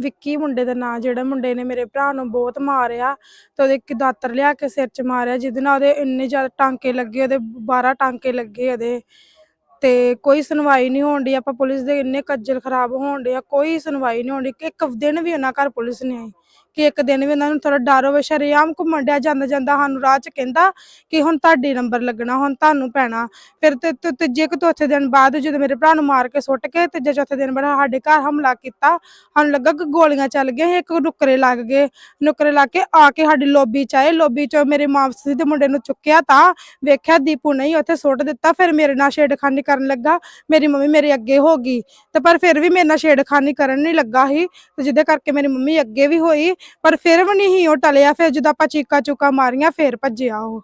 ਵਿੱਕੀ ਮੁੰਡੇ ਦਾ ਨਾਂ, ਜਿਹੜਾ ਮੁੰਡੇ ਨੇ ਮੇਰੇ ਭਰਾ ਨੂੰ ਬਹੁਤ ਮਾਰਿਆ ਤੇ ਉਹਦੇ ਇੱਕ ਦਾਤਰ ਲਿਆ ਕੇ ਸਿਰ 'ਚ ਮਾਰਿਆ, ਜਿਹਦੇ ਨਾਲ ਉਹਦੇ ਇੰਨੇ ਜ਼ਿਆਦਾ ਟਾਂਕੇ ਲੱਗੇ, ਉਹਦੇ 12 ਟਾਂਕੇ ਲੱਗੇ ਉਹਦੇ ਤੇ ਕੋਈ ਸੁਣਵਾਈ ਨਹੀਂ ਹੋਣ ਡਈ, ਆਪਾਂ ਪੁਲਿਸ ਦੇ ਇੰਨੇ ਕੱਜਲ ਖਰਾਬ ਹੋਣ ਡਏ ਆ, ਕੋਈ ਸੁਣਵਾਈ ਨਹੀਂ ਹੋਣ ਡਈ ਇੱਕ ਦਿਨ ਵੀ ਉਹਨਾਂ ਘਰ ਪੁਲਿਸ ਨਹੀਂ ਆਈ। ਕਿ ਇੱਕ ਦਿਨ ਵੀ ਉਹਨਾਂ ਨੂੰ ਥੋੜਾ ਡਰ ਹੋਵੇ, ਸ਼ਰੇਆਮ ਘੁੰਮਣ ਡਿਆ, ਜਾਂਦਾ ਜਾਂਦਾ ਸਾਨੂੰ ਰਾਹ 'ਚ ਕਹਿੰਦਾ ਕਿ ਹੁਣ ਤੁਹਾਡੇ ਨੰਬਰ ਲੱਗਣਾ, ਹੁਣ ਤੁਹਾਨੂੰ ਪੈਣਾ। ਫਿਰ ਤੇ ਤੇ ਤੀਜੇ ਕੁ ਚੌਥੇ ਦਿਨ ਬਾਅਦ ਜਦੋਂ ਮੇਰੇ ਭਰਾ ਨੂੰ ਮਾਰ ਕੇ ਸੁੱਟ ਕੇ ਤੀਜੇ ਚੌਥੇ ਦਿਨ ਬਾਅਦ ਸਾਡੇ ਘਰ ਹਮਲਾ ਕੀਤਾ, ਸਾਨੂੰ ਲੱਗਾ ਕਿ ਗੋਲੀਆਂ ਚੱਲ ਗਈਆਂ ਇੱਕ ਨੁੱਕਰੇ ਲੱਗ ਗਏ। ਨੁੱਕਰੇ ਲੱਗ ਕੇ ਆ ਕੇ ਸਾਡੀ ਲੋਬੀ ਚ ਆਏ, ਲੋਬੀ ਚ ਮੇਰੇ ਮਾਪਸੀ ਦੇ ਮੁੰਡੇ ਨੂੰ ਚੁੱਕਿਆ ਤਾਂ ਵੇਖਿਆ ਦੀਪੂ ਨਹੀਂ, ਉੱਥੇ ਸੁੱਟ ਦਿੱਤਾ, ਫਿਰ ਮੇਰੇ ਨਾਲ ਛੇੜਖਾਨੀ ਕਰਨ ਲੱਗਾ, ਮੇਰੀ ਮੰਮੀ ਮੇਰੇ ਅੱਗੇ ਹੋ ਗਈ। ਤੇ ਪਰ ਫਿਰ ਵੀ ਮੇਰੇ ਨਾਲ ਛੇੜਖਾਨੀ ਕਰਨ ਨਹੀਂ ਲੱਗਾ ਸੀ, ਤੇ ਜਿਹਦੇ ਕਰਕੇ ਮੇਰੀ ਮੰਮੀ ਅੱਗੇ ਵੀ ਹੋਈ ਪਰ ਫਿਰ ਵੀ ਨਹੀਂ ਉਹ ਟਲਿਆ ਫਿਰ ਜਦੋਂ ਆਪਾਂ ਚੀਕਾ ਚੁਕਾ ਮਾਰੀਆਂ ਫਿਰ ਭੱਜਿਆ ਉਹ।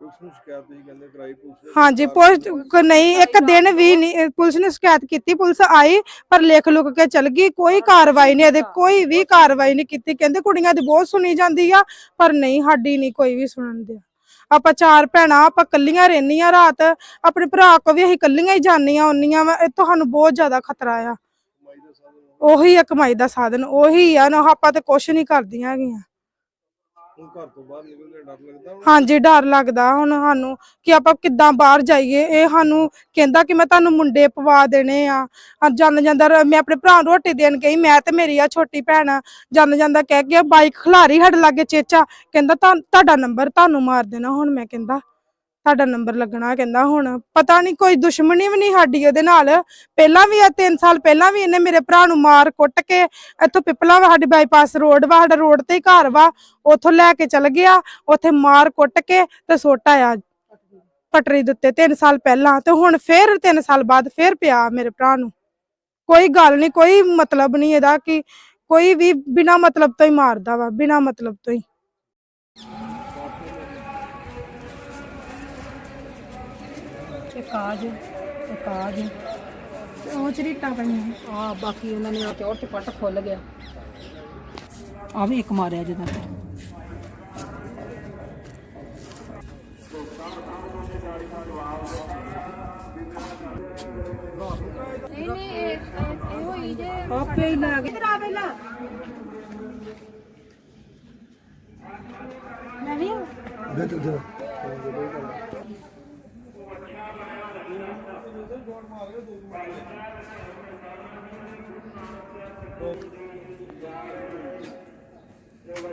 ਪੁਲਿਸ ਨੂੰ ਸ਼ਿਕਾਇਤ ਤੁਸੀਂ ਕਹਿੰਦੇ ਕਰਾਈ ਪੁਲਿਸ ਨੇ? ਹਾਂਜੀ ਪੁਲਿਸ ਕੋ ਨਹੀਂ ਇੱਕ ਦਿਨ ਵੀ ਨਹੀਂ ਪੁਲਿਸ ਨੇ ਸ਼ਿਕਾਇਤ ਕੀਤੀ ਪੁਲਿਸ ਆਈ ਪਰ ਲਿਖ ਲੁਕ ਕੇ ਚਲ ਗਈ ਕੋਈ ਕਾਰਵਾਈ ਨਹੀਂ ਇਹਦੇ ਕੋਈ ਵੀ ਕਾਰਵਾਈ ਨਹੀਂ ਕੀਤੀ ਕਹਿੰਦੇ ਕੁੜੀਆਂ ਦੀ ਬਹੁਤ ਸੁਣੀ ਜਾਂਦੀ ਆ ਪਰ ਨਹੀਂ ਸਾਡੀ ਨਹੀਂ ਕੋਈ ਵੀ ਸੁਣਨ ਦਿਆ। ਆਪਾਂ ਚਾਰ ਭੈਣਾਂ ਆਪਾਂ ਕੱਲੀਆਂ ਰਹਿੰਦੀਆਂ ਰਾਤ ਆਪਣੇ ਭਰਾ ਕੋ ਵੀ ਅਸੀਂ ਕੱਲੀਆਂ ਹੀ ਜਾਂਦੀਆਂ ਹੁੰਨੀਆਂ ਵਾ ਇਹ ਤੁਹਾਨੂੰ ਬਹੁਤ ਜ਼ਿਆਦਾ ਖਤਰਾ ਆ। ਦਾ ਉਹੀ ਆ ਕਮਾਈ ਦਾ ਸਾਧਨ ਉਹੀ ਆ ਨਾ ਆਪਾਂ ਤੇ ਕੁਛ ਨਹੀਂ ਕਰਦੀਆਂ ਹੈਗੀਆਂ। ਹੁਣ ਘਰ ਤੋਂ ਬਾਹਰ ਨਿਕਲ ਕੇ ਡਰ ਲੱਗਦਾ ਹੁਣ। ਹਾਂਜੀ ਡਰ ਲੱਗਦਾ ਹੁਣ ਸਾਨੂੰ ਕਿ ਆਪਾਂ ਕਿੱਦਾਂ ਬਾਹਰ ਜਾਈਏ। ਇਹ ਸਾਨੂੰ ਕਹਿੰਦਾ ਕਿ ਮੈਂ ਤੁਹਾਨੂੰ ਮੁੰਡੇ ਪਵਾ ਦੇਣੇ ਆ। ਹਾਂ ਜਾਂਦੇ ਜਾਂਦਾ ਰ- ਮੈਂ ਆਪਣੇ ਭਰਾ ਨੂੰ ਰੋਟੀ ਦੇਣ ਗਈ ਮੈਂ ਤੇ ਮੇਰੀ ਆ ਛੋਟੀ ਭੈਣ। ਜਾਂਦੇ ਜਾਂਦਾ ਕਹਿ ਗਿਆ ਬਾਈਕ ਖਿਲਾਰੀ ਸਾਡੇ ਲਾਗੇ ਚੇਚਾ ਕਹਿੰਦਾ ਤੁਹਾਡਾ ਨੰਬਰ ਤੁਹਾਨੂੰ ਮਾਰ ਦੇਣਾ ਹੁਣ ਮੈਂ ਕਹਿੰਦਾ। ਤੁਹਾਡਾ ਨੰਬਰ ਲੱਗਣਾ ਕਹਿੰਦਾ ਹੁਣ। ਪਤਾ ਨਹੀਂ ਕੋਈ ਦੁਸ਼ਮਣੀ ਵੀ ਨਹੀਂ ਸਾਡੀ ਉਹਦੇ ਨਾਲ। ਪਹਿਲਾਂ ਵੀ ਆ 3 ਸਾਲ ਪਹਿਲਾਂ ਵੀ ਇਹਨੇ ਮੇਰੇ ਭਰਾ ਨੂੰ ਮਾਰ ਕੁੱਟ ਕੇ ਇੱਥੋਂ ਪਿਪਲਾ ਵਾ, ਸਾਡੀ ਬਾਈਪਾਸ ਰੋਡ ਵਾ, ਸਾਡਾ ਰੋਡ ਤੇ ਹੀ ਘਰ ਵਾ, ਉੱਥੋਂ ਲੈ ਕੇ ਚਲ ਗਿਆ, ਉੱਥੇ ਮਾਰ ਕੁੱਟ ਕੇ ਤੇ ਸੁੱਟ ਆਇਆ ਪਟਰੀ ਦੇ ਉੱਤੇ 3 ਸਾਲ ਪਹਿਲਾਂ ਤੇ ਹੁਣ ਫੇਰ 3 ਸਾਲ ਬਾਅਦ ਫੇਰ ਪਿਆ ਮੇਰੇ ਭਰਾ ਨੂੰ। ਕੋਈ ਗੱਲ ਨਹੀਂ ਕੋਈ ਮਤਲਬ ਨਹੀਂ ਇਹਦਾ ਕਿ ਕੋਈ ਵੀ ਬਿਨਾ ਮਤਲਬ ਤੋਂ ਹੀ ਮਾਰਦਾ ਵਾ, ਬਿਨਾ ਮਤਲਬ ਤੋਂ ਹੀ। ਇੱਕ ਆਜ ਇੱਕ ਆਜ ਉਹ ਚਰੀਟਾਂ ਪਈਆਂ। ਆ ਬਾਕੀ ਉਹਨਾਂ ਨੇ ਆ ਚੌਰ ਤੇ ਪੱਟ ਖੁੱਲ ਗਿਆ। ਆ ਵੀ ਇੱਕ ਮਾਰਿਆ ਜਿਹਦਾ ਨਹੀਂ ਨਹੀਂ ਇਹ ਇਹ- ਹੋਈ ਜੇ। ਆਪੇ ਹੀ ਲੈ ਗਏ। ਦੋ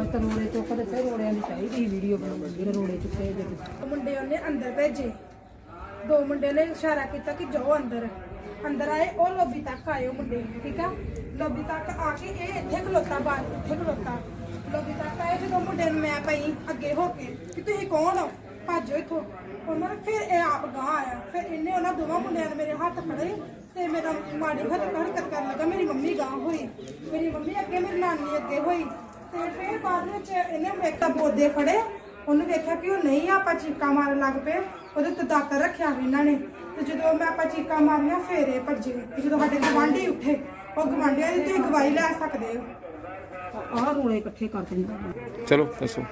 ਅੱਜ ਤਾਂ ਰੋੜੇ ਚੁੱਕ ਦਿੱਤੇ ਰੋੜਿਆਂ ਦੀ ਚਾਹੀਦੀ ਵੀਡੀਓ ਬਣਾਉਣੀ ਜਿਹੜੇ ਰੋੜੇ ਚੁੱਕੇ ਜਿਹੜੇ ਮੁੰਡੇ ਉਹਨੇ ਅੰਦਰ ਭੇਜੇ। ਦੋ ਮੁੰਡੇ ਨੇ ਇਸ਼ਾਰਾ ਕੀਤਾ ਕਿ ਜਾਓ ਅੰਦਰ। ਅੰਦਰ ਆਏ, ਉਹ ਲੋਬੀ ਤੱਕ ਆਏ ਉਹ ਮੁੰਡੇ, ਠੀਕ ਆ? ਲੋਬੀ ਤੱਕ ਆ ਕੇ ਇਹ ਇੱਥੇ ਖਲੋਤਾ ਬਾਹਰ, ਇੱਥੇ ਖਲੋਤਾ। ਲੋਬੀ ਤੱਕ ਆਏ, ਜਦੋਂ ਮੁੰਡੇ ਨੂੰ ਮੈਂ ਪਈ ਅੱਗੇ ਹੋ ਕੇ ਕਿ ਤੁਸੀਂ ਕੌਣ ਹੋ? ਭੱਜੋ ਇੱਥੋਂ। ਉਹਨਾਂ ਨੇ ਫਿਰ ਇਹ ਆਪ ਗਾਂ ਆਇਆ। ਫਿਰ ਇਹਨੇ ਉਹਨਾਂ ਦੋਵਾਂ ਮੁੰਡਿਆਂ ਨੇ ਮੇਰੇ ਹੱਥ ਫੜੇ ਤੇ ਮੇਰਾ ਮਾੜੀ ਹੱਥ ਹਰਕਤ ਕਰਨ ਲੱਗਾ। ਮੇਰੀ ਮੰਮੀ ਗਾਂ ਹੋਈ। ਮੇਰੀ ਮੰਮੀ ਅੱਗੇ, ਮੇਰੀ ਨਾਨੀ ਅੱਗੇ ਹੋਈ। ਤੇ ਫਿਰ ਬਾਅਦ ਵਿੱਚ ਇਹਨੇ ਮੇਰੇ ਤਾਂ ਬੋਦੇ ਫੜੇ। ਉਹਨੂੰ ਵੇਖਿਆ ਕਿ ਉਹ ਨਹੀਂ ਆਪਾਂ ਚੀਕਾਂ ਮਾਰਨ ਲੱਗ ਪਏ। ਉਹਦੇ ਤੇ ਦਾਤਰ ਰੱਖਿਆ ਸੀ ਇਹਨਾਂ ਨੇ। ਤੇ ਜਦੋਂ ਮੈਂ ਆਪਾਂ ਚੀਕਾਂ ਮਾਰੀਆਂ ਫੇਰ ਇਹ ਭੱਜੇ। ਤੇ ਜਦੋਂ ਸਾਡੇ ਗਵਾਂਢੀ ਉੱਠੇ ਉਹ ਗਵਾਂਢੀਆਂ ਦੀ ਤੁਸੀਂ ਗਵਾਹੀ ਲੈ ਸਕਦੇ ਹੋ। ਆਹ ਰੋੜੇ ਇਕੱਠੇ ਕਰ ਦਿੰਦਾ। ਚਲੋ ਦੱਸੋ।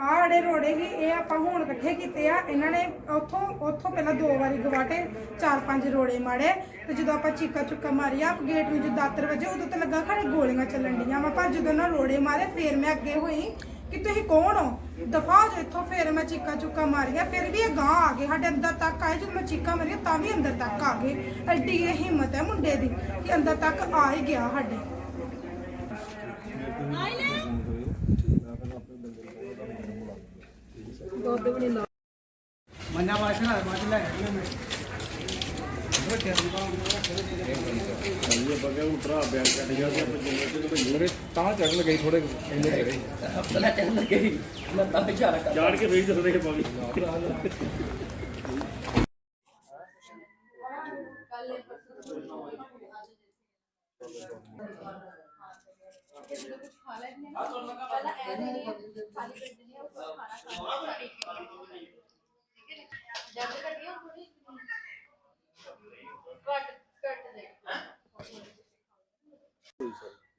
ਆਹ ਜਿਹੜੇ ਰੋੜੇ ਸੀ ਇਹ ਆਪਾਂ ਹੁਣ ਇਕੱਠੇ ਕੀਤੇ ਆ। ਇਹਨਾਂ ਨੇ ਉੱਥੋਂ ਉੱਥੋਂ ਪਹਿਲਾਂ ਦੋ ਵਾਰੀ ਗਵਾਟੇ ਚਾਰ ਪੰਜ ਰੋੜੇ ਮਾਰੇ ਤੇ ਜਦੋਂ ਆਪਾਂ ਚੀਕਾ ਚੁੱਕਾ ਮਾਰਿਆ ਗੇਟ ਨੂੰ ਜਦੋਂ ਦਾਤਰ ਵਜੇ ਉਦੋਂ ਤਾਂ ਲੱਗਾ ਖੜੇ ਗੋਲੀਆਂ ਚੱਲਣ ਡੀਆਂ ਮੈਂ ਪਰ ਜਦੋਂ ਨਾ ਰੋੜੇ ਮਾਰੇ ਫੇਰ ਮੈਂ ਅੱਗੇ ਹੋਈ। ਕਿ ਤੁਸੀਂ ਕੌਣ ਹੋ? ਦਫਾ ਜੋ ਇੱਥੋਂ ਫੇਰ ਮੈਂ ਚੀਕਾ ਚੁੱਕਾ ਮਾਰੀਆਂ ਫਿਰ ਵੀ ਇਹ ਗਾਂ ਆ ਗਏ ਸਾਡੇ ਅੰਦਰ ਤੱਕ ਆਏ ਜਦੋਂ ਮੈਂ ਚੀਕਾ ਮਾਰੀਆਂ ਤਾਂ ਵੀ ਅੰਦਰ ਤੱਕ ਆ ਗਏ। ਐਡੀ ਇਹ ਹਿੰਮਤ ਹੈ ਮੁੰਡੇ ਦੀ ਕਿ ਅੰਦਰ ਤੱਕ ਆ ਹੀ ਗਿਆ ਸਾਡੇ। ਮੰਨਾ ਵਾਸ਼ਨਾ ਬਾਅਦ ਲੈ ਗਈ ਮੈਂ ਤਾਂ ਚੜਨ ਲੱਗੇ ਥੋੜੇ ਇੰਨੇ ਜਿਹੜੇ ਪਹਿਲਾਂ ਚੱਲ ਲੱਗੇ ਮੈਂ ਤਾਂ ਵਿਚਾਰਾ ਕਰ ਚਾੜ ਕੇ ਫੇਰ ਦੱਸਦੇ ਪਾਣੀ ਜਦ ਕੱਟੀਆਂ ਥੋੜੀ ਕੱਟ ਕੱਟ ਦੇ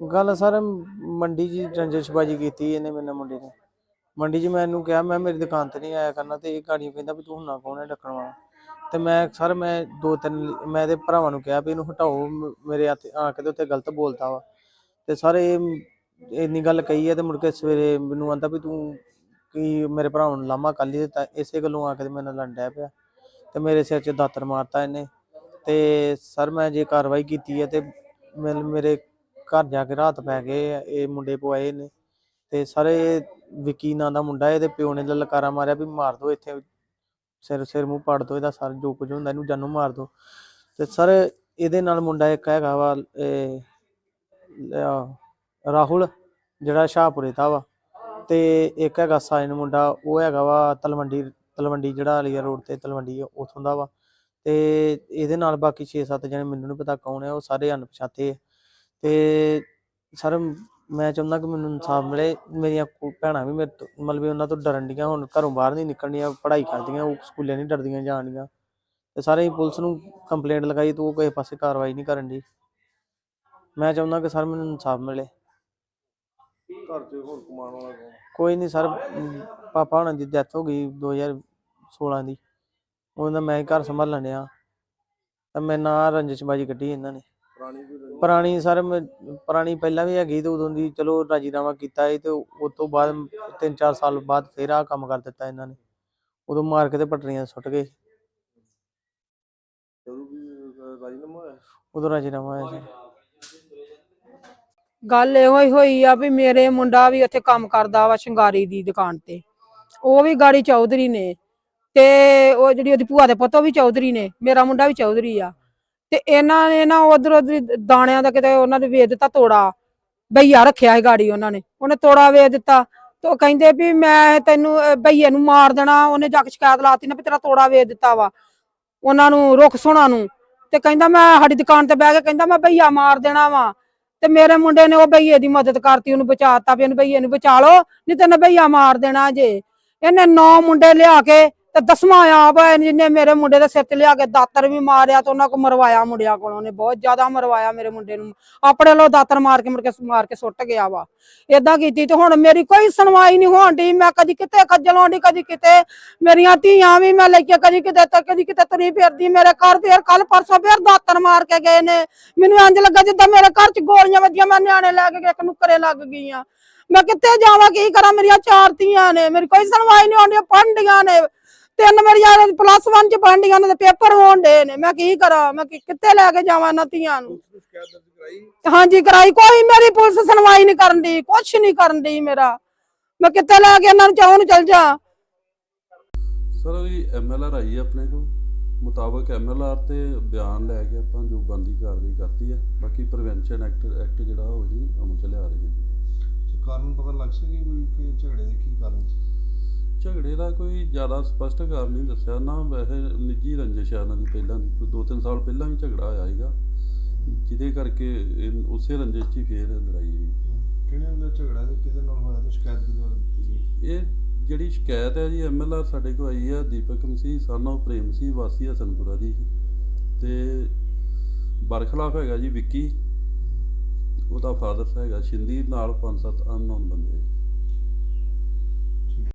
ਗੱਲ ਸਰ, ਮੰਡੀ 'ਚ ਰੰਜਿਸ਼ਬਾਜੀ ਕੀਤੀ ਇਹਨੇ ਮੇਰੇ ਨਾਲ ਮੁੰਡੇ ਨੇ। ਮੰਡੀ 'ਚ ਮੈਂ ਇਹਨੂੰ ਕਿਹਾ, ਮੈਂ ਮੇਰੀ ਦੁਕਾਨ ਤੇ ਨਹੀਂ ਆਇਆ ਕਰਨਾ ਤੇ ਇਹ ਗਾੜੀਆਂ ਕਹਿੰਦਾ ਵੀ ਤੂੰ ਹੁੰਨਾ ਕੌਣ ਹੈ ਡੱਕਣ ਵਾਲਾ। ਤੇ ਮੈਂ ਸਰ, ਮੈਂ ਦੋ ਤਿੰਨ, ਮੈਂ ਇਹਦੇ ਭਰਾਵਾਂ ਨੂੰ ਕਿਹਾ ਵੀ ਇਹਨੂੰ ਹਟਾਓ, ਮੇਰੇ ਹੱਥ ਆ ਕੇ ਤੇ ਉੱਤੇ ਗਲਤ ਬੋਲਦਾ ਵਾ। ਤੇ ਸਰ, ਇਹ ਇੰਨੀ ਗੱਲ ਕਹੀ ਹੈ ਤੇ ਮੁੜ ਕੇ ਸਵੇਰੇ ਮੈਨੂੰ ਆਂਦਾ ਵੀ ਤੂੰ ਕੀ ਮੇਰੇ ਭਰਾਵਾਂ ਨੂੰ ਲਾਮਾ ਕੱਲੀ ਦਿੱਤਾ ਇਸੇ ਗੱਲੋਂ ਆ ਕੇ ਤੇ ਮੇਰੇ ਨਾਲ ਲੜਨ ਡਿਆ ਪਿਆ। ਤੇ ਮੇਰੇ ਸਿਰ 'ਚ ਦਾਤਰ ਮਾਰਤਾ ਇਹਨੇ। ਤੇ ਸਰ ਮੈਂ ਜੇ ਕਾਰਵਾਈ ਕੀਤੀ ਹੈ ਤੇ ਮੈਨ- ਮੇਰੇ ਘਰ ਜਾ ਕੇ ਰਾਤ ਪੈ ਗਏ ਆ, ਇਹ ਮੁੰਡੇ ਪਵਾਏ ਨੇ। ਤੇ ਇਹ ਵਿੱਕੀ ਨਾਂ ਦਾ ਮੁੰਡਾ ਇਹਦੇ ਪਿਓ ਨੇ ਲਲਕਾਰਾ ਮਾਰਿਆ ਵੀ ਮਾਰ ਦੋ ਇੱਥੇ। ਸਿਰ ਸਿਰ ਮੂੰਹ ਪਾੜ ਦੋ ਇਹਦਾ ਸਰ ਜੋ ਕੁਝ ਹੁੰਦਾ ਇਹਨੂੰ ਜਾਨੋਂ ਮਾਰ ਦੋ। ਤੇ ਸਰ ਇਹਦੇ ਨਾਲ ਮੁੰਡਾ ਇੱਕ ਹੈਗਾ ਵਾ ਇਹ, ਅਹ, ਰਾਹੁਲ ਜਿਹੜਾ ਸ਼ਾਹਪੁਰੇ ਦਾ ਵਾ। ਤੇ ਇੱਕ ਹੈਗਾ ਸਾਇਨ ਮੁੰਡਾ ਉਹ ਹੈਗਾ ਵਾ ਤਲਵੰਡੀ ਤਲਵੰਡੀ ਜਿਹੜਾ ਅਲੀਆ ਰੋਡ ਤੇ ਤਲਵੰਡੀ ਆ, ਉੱਥੋਂ ਦਾ ਵਾ। ਤੇ ਇਹਦੇ ਨਾਲ ਬਾਕੀ 6-7 ਜਣੇ ਮੈਨੂੰ ਨਹੀਂ ਪਤਾ ਕੌਣ ਹੈ ਉਹ ਸਾਰੇ ਅਣਪਛਾਤੇ ਆ ਤੇ ਸਰ ਮੈਂ ਚਾਹੁੰਦਾ ਕਿ ਮੈਨੂੰ ਇਨਸਾਫ ਮਿਲੇ ਮੇਰੀਆਂ ਕੋ- ਭੈਣਾਂ ਵੀ ਮੇਰੇ ਤੋਂ ਮਤਲਬ ਵੀ ਉਹਨਾਂ ਤੋਂ ਡਰਨ ਡੀਆਂ ਹੁਣ ਘਰੋਂ ਬਾਹਰ ਨਹੀਂ ਨਿਕਲਣੀਆਂ ਪੜ੍ਹਾਈ ਕਰਦੀਆਂ ਉਹ ਸਕੂਲੇ ਨਹੀਂ ਡਰਦੀਆਂ ਜਾਣੀਆਂ ਤੇ ਸਾਰੇ ਹੀ ਪੁਲਿਸ ਨੂੰ ਕੰਪਲੇਂਟ ਲਗਾਈ ਤੇ ਉਹ ਕਿਸੇ ਪਾਸੇ ਕਾਰਵਾਈ ਨਹੀਂ ਕਰਨ ਦੀ ਮੈਂ ਚਾਹੁੰਦਾ ਕਿ ਸਰ ਮੈਨੂੰ ਇਨਸਾਫ ਮਿਲੇ। ਘਰ 'ਚ ਹੋਰ ਕਮਾਉਣ ਵਾਲਾ ਕੌਣ? ਕੋਈ ਨਹੀਂ ਸਰ ਪਾਪਾ ਹੁਣਾਂ ਦੀ ਡੈਥ ਹੋ ਗਈ 2016 ਦੀ। ਉਹਨਾਂ ਦਾ ਮੈਂ ਹੀ ਘਰ ਸੰਭਾਲਣ ਡਿਆ। ਤਾਂ ਮੈਂ ਨਾ ਰੰਜਿਸ਼ਬਾਜੀ ਕੱਢੀ ਇਹਨਾਂ ਨੇ। ਪੁਰਾਣੀ ਕੋਈ ਰੰਜਿਸ਼? ਪੁਰਾਣੀ ਸਰ ਮੈਂ- ਪੁਰਾਣੀ ਪਹਿਲਾਂ ਵੀ ਹੈਗੀ ਤੇ ਉਦੋਂ ਦੀ ਚਲੋ ਰਾਜੀਨਾਮਾ ਕੀਤਾ ਸੀ ਤੇ ਉਸ ਤੋਂ ਬਾਅਦ 3-4 ਸਾਲ ਬਾਅਦ ਫੇਰ ਆਹ ਕੰਮ ਕਰ ਦਿੱਤਾ ਇਹਨਾਂ ਨੇ। ਉਦੋਂ ਮਾਰ ਕੇ ਤੇ ਪਟਰੀਆਂ ਸੁੱਟ ਗਏ ਜਦੋਂ ਵੀ ਅਹ, ਰਾਜੀਨਾਮਾ ਹੋਇਆ? ਉਦੋਂ ਰਾਜੀਨਾਮਾ ਹੋਇਆ ਸੀ। ਗੱਲ ਇਹੋ ਹੀ ਹੋਈ ਆ ਵੀ ਮੇਰੇ ਮੁੰਡਾ ਵੀ ਉੱਥੇ ਕੰਮ ਕਰਦਾ ਵਾ ਸ਼ਿੰਗਾਰੀ ਦੀ ਦੁਕਾਨ ਤੇ। ਉਹ ਵੀ ਗਾੜੀ ਚੌਧਰੀ ਨੇ। ਤੇ ਉਹ ਜਿਹੜੀ ਉਹਦੀ ਭੂਆ ਦੇ ਪੁੱਤ ਉਹ ਵੀ ਚੌਧਰੀ ਨੇ ਮੇਰਾ ਮੁੰਡਾ ਵੀ ਚੌਧਰੀ ਆ। ਤੇ ਇਹਨਾਂ ਨੇ ਨਾ ਉਧਰ ਉਧਰ ਦਾਣਿਆਂ ਦਾ ਕਿਤੇ ਉਹਨਾਂ ਨੇ ਵੇਚ ਦਿੱਤਾ ਤੋੜਾ ਬਈਆ ਰੱਖਿਆ ਸੀ ਗਾੜੀ ਉਹਨਾਂ ਨੇ ਉਹਨੇ ਤੋੜਾ ਵੇਚ ਦਿੱਤਾ। ਤੇ ਉਹ ਕਹਿੰਦੇ ਵੀ ਮੈਂ ਤੈਨੂੰ ਅਹ, ਨੂੰ ਮਾਰ ਦੇਣਾ ਉਹਨੇ ਜਾ ਕੇ ਸ਼ਿਕਾਇਤ ਲਾਤੀ ਨਾ ਵੀ ਤੇਰਾ ਤੋੜਾ ਵੇਚ ਦਿੱਤਾ ਵਾ ਉਹਨਾਂ ਨੂੰ ਰੁੱਖ ਸੋਣਾ ਨੂੰ। ਤੇ ਕਹਿੰਦਾ ਮੈਂ ਸਾਡੀ ਦੁਕਾਨ ਤੇ ਬਹਿ ਕੇ ਕਹਿੰਦਾ ਮੈਂ ਬਈਆ ਮਾਰ ਦੇਣਾ ਵਾ। ਤੇ ਮੇਰੇ ਮੁੰਡੇ ਨੇ ਉਹ ਬਈਏ ਦੀ ਮਦਦ ਕਰਤੀ ਉਹਨੂੰ ਬਚਾਤਾ ਵੀ ਇਹਨੂੰ ਬਈਏ ਨੂੰ ਬਚਾ ਲਓ ਨਹੀਂ ਤੇ ਇਹਨੇ ਭਈਆ ਮਾਰ ਦੇਣਾ ਜੇ। ਇਹਨੇ ਨੌ ਮੁੰਡੇ ਲਿਆ ਕੇ ਤੇ ਦਸਵਾਂ ਆਪ ਹੈ ਜਿਹਨੇ ਮੇਰੇ ਮੁੰਡੇ ਦੇ ਸਿਰ ਤੇ ਲਿਆ ਕੇ ਦਾਤਰ ਵੀ ਮਾਰਿਆ ਤੇ ਉਹਨਾਂ ਕੋ ਮਰਵਾਇਆ ਮੁੰਡਿਆਂ ਕੋਲੋਂ ਉਹਨੇ, ਬਹੁਤ ਜ਼ਿਆਦਾ ਮਰਵਾਇਆ ਮੇਰੇ ਮੁੰਡੇ ਨੂੰ। ਆਪਣੇ ਲੋ ਦਾਤਰ ਮਾਰ ਕੇ ਮੁੜ ਕੇ ਮਾਰ ਕੇ ਸੁੱਟ ਗਿਆ ਵਾ। ਏਦਾਂ ਕੀਤੀ ਤੇ ਹੁਣ ਮੇਰੀ ਕੋਈ ਸੁਣਵਾਈ ਨਹੀਂ ਹੋਣ ਡਈ, ਮੈਂ ਕਦੀ ਕਿਤੇ ਖੱਜਲ ਹੋਣ ਡਈ ਕਦੀ ਕਿਤੇ ਮੇਰੀਆਂ ਧੀਆਂ ਵੀ ਮੈਂ ਲੈ ਕੇ ਕਦੀ ਕਿਤੇ ਤੇ, ਕਦੀ ਕਿਤੇ ਤੁਰੀ ਫਿਰਦੀ, ਮੇਰੇ ਘਰ ਫੇਰ ਕੱਲ ਪਰਸੋਂ ਫੇਰ ਦਾਤਰ ਮਾਰ ਕੇ ਗਏ ਨੇ। ਮੈਨੂੰ ਇੰਜ ਲੱਗਾ ਜਿੱਦਾਂ ਮੇਰੇ ਘਰ 'ਚ ਗੋਲੀਆਂ ਵੱਜੀਆਂ, ਮੈਂ ਨਿਆਣੇ ਲੈ ਕੇ ਇੱਕ ਨੁੱਕਰੇ ਲੱਗ ਗਈਆਂ। ਮੈਂ ਕਿੱਥੇ ਜਾਵਾਂ, ਕੀ ਕਰਾਂ? ਮੇਰੀਆਂ ਚਾਰ ਧੀਆਂ ਨੇ, ਮੇਰੀ ਕੋਈ ਸੁਣਵਾਈ ਨਹੀਂ ਹੁੰਦੀ ਪੜ੍ਹਦੀਆਂ ਨੇ। ਤਿੰਨ ਮੇਰੀਆਂ ਪਲੱਸ 1 ਚ ਪੜ੍ਹਦੀਆਂ ਨੇ ਪੇਪਰ ਹੋਣ ਡੇ ਨੇ। ਮੈਂ ਕੀ ਕਰਾਂ? ਮੈਂ ਕੀ- ਕਿੱਥੇ ਲੈ ਕੇ ਜਾਵਾਂ ਇਹਨਾਂ ਧੀਆਂ ਨੂੰ? ਨੂੰ ਸ਼ਿਕਾਇਤ ਦਰਜ ਕਰਾਈ? ਹਾਂਜੀ ਕਰਾਈ। ਕੋਈ ਮੇਰੀ ਪੁਲਿਸ ਸੁਣਵਾਈ ਨਹੀਂ ਕਰਨ ਦੀ ਕੁਛ ਨਹੀਂ ਕਰਨ ਦੀ ਮੇਰਾ। ਮੈਂ ਕਿੱਥੇ ਲੈ ਕੇ ਇਹਨਾਂ ਨੂੰ ਚਾਹੂੰ ਨੂੰ ਚਲ ਜਾ। ਸਰ ਉਹਦੀ ਐਮਐਲਆਰ ਆਈ ਹੈ ਆਪਣੇ ਕੋਲ। ਮੁਤਾਬਕ ਐਮਐਲਆਰ ਤੇ ਬਿਆਨ ਲੈ ਕੇ ਆਪਾਂ ਜੋ ਬੰਦੀ ਕਾਰਵਾਈ ਕਰਤੀ ਹੈ ਬਾਕੀ ਪ੍ਰੀਵੈਂਸ਼ਨ ਐਕਟ ਐਕਟ ਜਿਹੜਾ ਉਹ ਜੀ ਅਮਲ ਚ ਲਿਆ ਰਹੇ ਹਾਂ ਕਾਰਨ ਪਤਾ ਲੱਗ ਸਕੇ ਕੋਈ ਕਿ ਝਗੜੇ ਦੇ ਕੀ ਕਾਰਨ ਸੀ? ਝਗੜੇ ਦਾ ਕੋਈ ਜ਼ਿਆਦਾ ਸਪਸ਼ਟ ਕਾਰਨ ਨਹੀਂ ਦੱਸਿਆ ਨਾ ਵੈਸੇ ਨਿੱਜੀ ਰੰਜਿਸ਼ ਆ ਉਹਨਾਂ ਦੀ ਪਹਿਲਾਂ ਦੀ। ਕੋਈ 2-3 ਸਾਲ ਪਹਿਲਾਂ ਵੀ ਝਗੜਾ ਹੋਇਆ ਸੀਗਾ। ਜਿਹਦੇ ਕਰਕੇ ਇਹ- ਉਸੇ ਰੰਜਿਸ਼ 'ਚ ਹੀ ਫੇਰ ਲੜਾਈ ਹੋਈ। ਕਿਹੜੇ ਹੁੰਦਾ ਝਗੜਾ ਤੇ ਕਿਹਦੇ ਨਾਲ ਹੋਇਆ ਤੇ ਸ਼ਿਕਾਇਤ ਕਿਹਦੇ ਵੱਲ ਦਿੱਤੀ ਗਈ? ਇਹ ਜਿਹੜੀ ਸ਼ਿਕਾਇਤ ਹੈ ਜੀ ਐਮਐਲਆਰ ਸਾਡੇ ਕੋਲ ਆਈ ਹੈ ਦੀਪਕ ਮਸੀਹ ਸਾਨੋ ਪ੍ਰੇਮ ਸੀ ਵਾਸੀ ਹਸਨਪੁਰਾ ਦੀ। ਤੇ ਬਰਖਲਾਫ ਹੈਗਾ ਜੀ ਵਿੱਕੀ। ਉਹਦਾ ਫਾਦਰ ਹੈਗਾ ਸ਼ਿੰਦੀ ਨਾਲ ਪੰਜ ਸੱਤ ਅਨਨੋਨ ਬੰਦੇ।